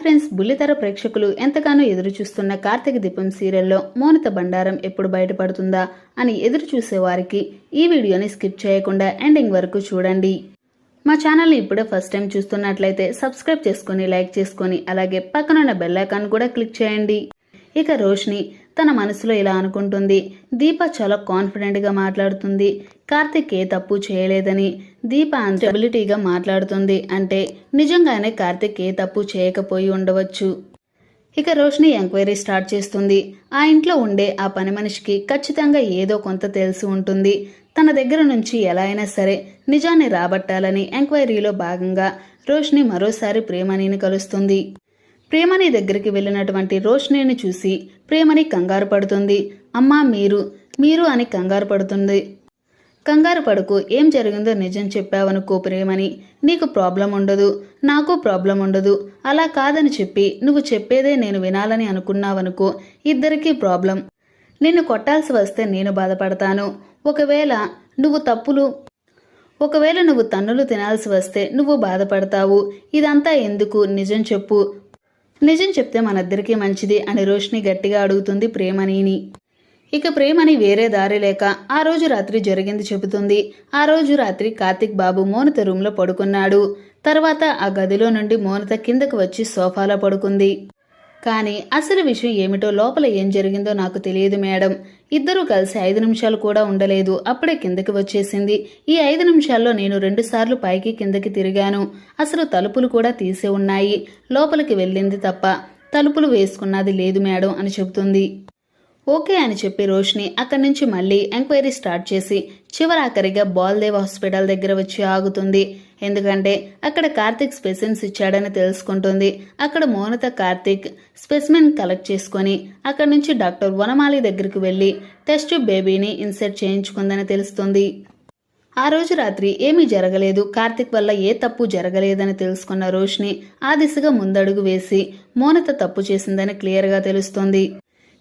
Friends బుల్లితెర ప్రేక్షకులు ఎంతగానో ఎదురుచూస్తున్న కార్తీక దీపం సీరియల్లో మౌనిత బండారం ఎప్పుడు బయటపడుతుందా అని ఎదురు వారికి ఈ వీడియోని స్కిప్ చేయకుండా ఎండింగ్ వరకు చూడండి. మా ఛానల్ని ఇప్పుడే ఫస్ట్ టైం చూస్తున్నట్లయితే సబ్స్క్రైబ్ చేసుకొని లైక్ చేసుకొని అలాగే పక్కనున్న బెల్ ఐకాన్ కూడా క్లిక్ చేయండి. ఇక రోష్ని తన మనసులో ఇలా అనుకుంటుంది. దీప చాలా కాన్ఫిడెంట్గా మాట్లాడుతుంది. కార్తిక్ ఏ తప్పు చేయలేదని దీప స్టెబిలిటీగా మాట్లాడుతుంది అంటే నిజంగానే కార్తిక్ ఏ తప్పు చేయకపోయి ఉండవచ్చు. ఇక రోషిని ఎంక్వైరీ స్టార్ట్ చేస్తుంది. ఆ ఇంట్లో ఉండే ఆ పని మనిషికి ఖచ్చితంగా ఏదో కొంత తెలిసి ఉంటుంది. తన దగ్గర నుంచి ఎలా అయినా సరే నిజాన్ని రాబట్టాలని ఎంక్వైరీలో భాగంగా రోష్ని మరోసారి ప్రేమణిని కలుస్తుంది. ప్రేమని దగ్గరికి వెళ్ళినటువంటి రోషినిని చూసి ప్రేమని కంగారు పడుతుంది. అమ్మా మీరు మీరు అని కంగారు పడుతుంది. కంగారు పడుకు ఏం జరిగిందో నిజం చెప్పావనుకో ప్రేమని. నీకు ప్రాబ్లం ఉండదు నాకు ప్రాబ్లం ఉండదు. అలా కాదని చెప్పి నువ్వు చెప్పేదే నేను వినాలని అనుకున్నావనుకో ఇద్దరికీ ప్రాబ్లం. నిన్ను కొట్టాల్సి వస్తే నేను బాధపడతాను. ఒకవేళ నువ్వు తప్పులు ఒకవేళ నువ్వు తన్నులు తినాల్సి వస్తే నువ్వు బాధపడతావు. ఇదంతా ఎందుకు? నిజం చెప్పు. నిజం చెప్తే మనిద్దరికీ మంచిది అని రోషిని గట్టిగా అడుగుతుంది ప్రేమణిని ఇక ప్రేమని వేరే దారి లేక ఆ రోజు రాత్రి జరిగింది చెబుతుంది. ఆ రోజు రాత్రి కార్తిక్ బాబు మోనిత రూమ్లో పడుకున్నాడు. తర్వాత ఆ గదిలో నుండి మోనిత కిందకు వచ్చి సోఫాలో పడుకుంది. కానీ అసలు విషయం ఏమిటో లోపల ఏం జరిగిందో నాకు తెలియదు మేడం. ఇద్దరూ కలిసి ఐదు నిమిషాలు కూడా ఉండలేదు. అప్పుడే కిందకి వచ్చేసింది. ఈ ఐదు నిమిషాల్లో నేను రెండుసార్లు పైకి కిందకి తిరిగాను. అసలు తలుపులు కూడా తీసే ఉన్నాయి. లోపలికి వెళ్ళింది తప్ప తలుపులు వేసుకున్నది లేదు మేడం అని చెబుతుంది. ఓకే అని చెప్పి రోష్ని అక్కడి నుంచి మళ్ళీ ఎంక్వైరీ స్టార్ట్ చేసి చివరాఖరిగా బాల్దేవ్ హాస్పిటల్ దగ్గర వచ్చి ఆగుతుంది. ఎందుకంటే అక్కడ కార్తిక్ స్పెసిన్స్ ఇచ్చాడని తెలుసుకుంటుంది. అక్కడ మోనత కార్తిక్ స్పెసిమెన్ కలెక్ట్ చేసుకొని అక్కడి నుంచి డాక్టర్ వనమాలి దగ్గరికి వెళ్ళి టెస్ట్ బేబీని ఇన్సెర్ట్ చేయించుకుందని తెలుస్తుంది. ఆ రోజు రాత్రి ఏమీ జరగలేదు. కార్తిక్ వల్ల ఏ తప్పు జరగలేదని తెలుసుకున్న రోష్ని ఆ దిశగా ముందడుగు వేసి మోనత తప్పు చేసిందని క్లియర్గా తెలుస్తోంది.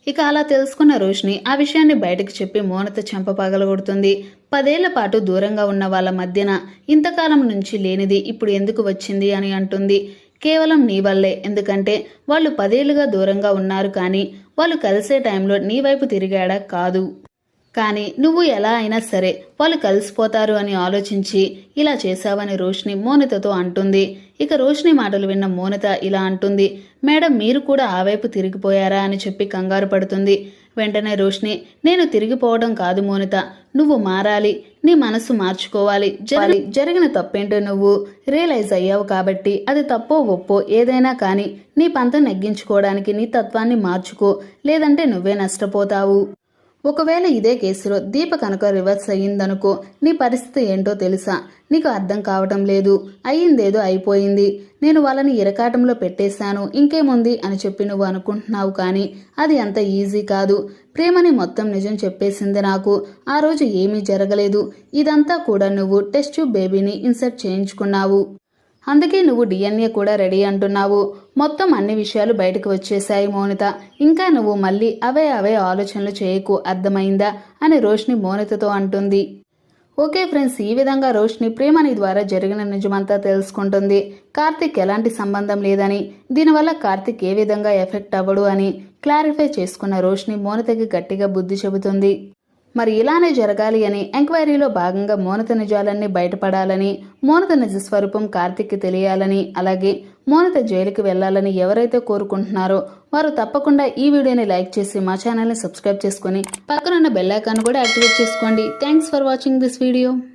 ఇక అలా తెలుసుకున్న రోష్ని ఆ విషయాన్ని బయటకు చెప్పి మోనత చెంప పగలగొడుతుంది. పదేళ్ళ పాటు దూరంగా ఉన్న వాళ్ళ మధ్యన ఇంతకాలం నుంచి లేనిది ఇప్పుడు ఎందుకు వచ్చింది అని అంటుంది. కేవలం నీ వల్లే ఎందుకంటే వాళ్ళు పదేళ్ళుగా దూరంగా ఉన్నారు కానీ వాళ్ళు కలిసే టైంలో నీ వైపు తిరిగాడా కాదు. కానీ నువ్వు ఎలా అయినా సరే వాళ్ళు కలిసిపోతారు అని ఆలోచించి ఇలా చేశావని రోషిని మోనితతో అంటుంది. ఇక రోషిని మాటలు విన్న మోనిత ఇలా అంటుంది మేడం మీరు కూడా ఆ వైపు తిరిగిపోయారా? అని చెప్పి కంగారు పడుతుంది. వెంటనే రోషిణి నేను తిరిగిపోవడం కాదు మోనిత నువ్వు మారాలి నీ మనసు మార్చుకోవాలి. జరి జరిగిన తప్పేంటో నువ్వు రియలైజ్ అయ్యావు కాబట్టి అది తప్పో ఒప్పో ఏదైనా కానీ నీ పంతం నెగ్గించుకోవడానికి నీ తత్వాన్ని మార్చుకో లేదంటే నువ్వే నష్టపోతావు. ఒకవేళ ఇదే కేసులో దీప కనుక రివర్స్ అయ్యిందనుకో నీ పరిస్థితి ఏంటో తెలుసా? నీకు అర్థం కావటం లేదు. అయ్యిందేదో అయిపోయింది. నేను వాళ్ళని ఇరకాటంలో పెట్టేశాను. ఇంకేముంది అని చెప్పి నువ్వు అనుకుంటున్నావు కానీ అది అంత ఈజీ కాదు. ప్రేమని మొత్తం నిజం చెప్పేసింది నాకు. ఆ రోజు ఏమీ జరగలేదు. ఇదంతా కూడా నువ్వు టెస్ట్ బేబీని ఇన్సర్ట్ చేయించుకున్నావు. అందుకే నువ్వు డిఎన్ఏ కూడా రెడీ అంటున్నావు. మొత్తం అన్ని విషయాలు బయటకు వచ్చేశాయి మౌనిత. ఇంకా నువ్వు మళ్ళీ అవే అవే ఆలోచనలు చేయకు అర్థమైందా? అని రోష్ని మౌనితతో అంటుంది. ఓకే ఫ్రెండ్స్ ఈ విధంగా రోష్ని ప్రేమని ద్వారా జరిగిన నిజమంతా తెలుసుకుంటుంది. కార్తిక్ ఎలాంటి సంబంధం లేదని దీనివల్ల కార్తిక్ ఏ విధంగా ఎఫెక్ట్ అవ్వడు అని క్లారిఫై చేసుకున్న రోష్ని మౌనితకి గట్టిగా బుద్ధి చెబుతుంది. మరి ఇలానే జరగాలి అని ఎంక్వైరీలో భాగంగా మోనత నిజాలన్నీ బయటపడాలని మోనత నిజ స్వరూపం కార్తిక్కి తెలియాలని అలాగే మోనత జైలుకి వెళ్ళాలని ఎవరైతే కోరుకుంటున్నారో వారు తప్పకుండా ఈ వీడియోని లైక్ చేసి మా ఛానల్ని సబ్స్క్రైబ్ చేసుకొని పక్కనున్న బెల్ ఐకాన్ కూడా యాక్టివేట్ చేసుకోండి. Thanks for watching this video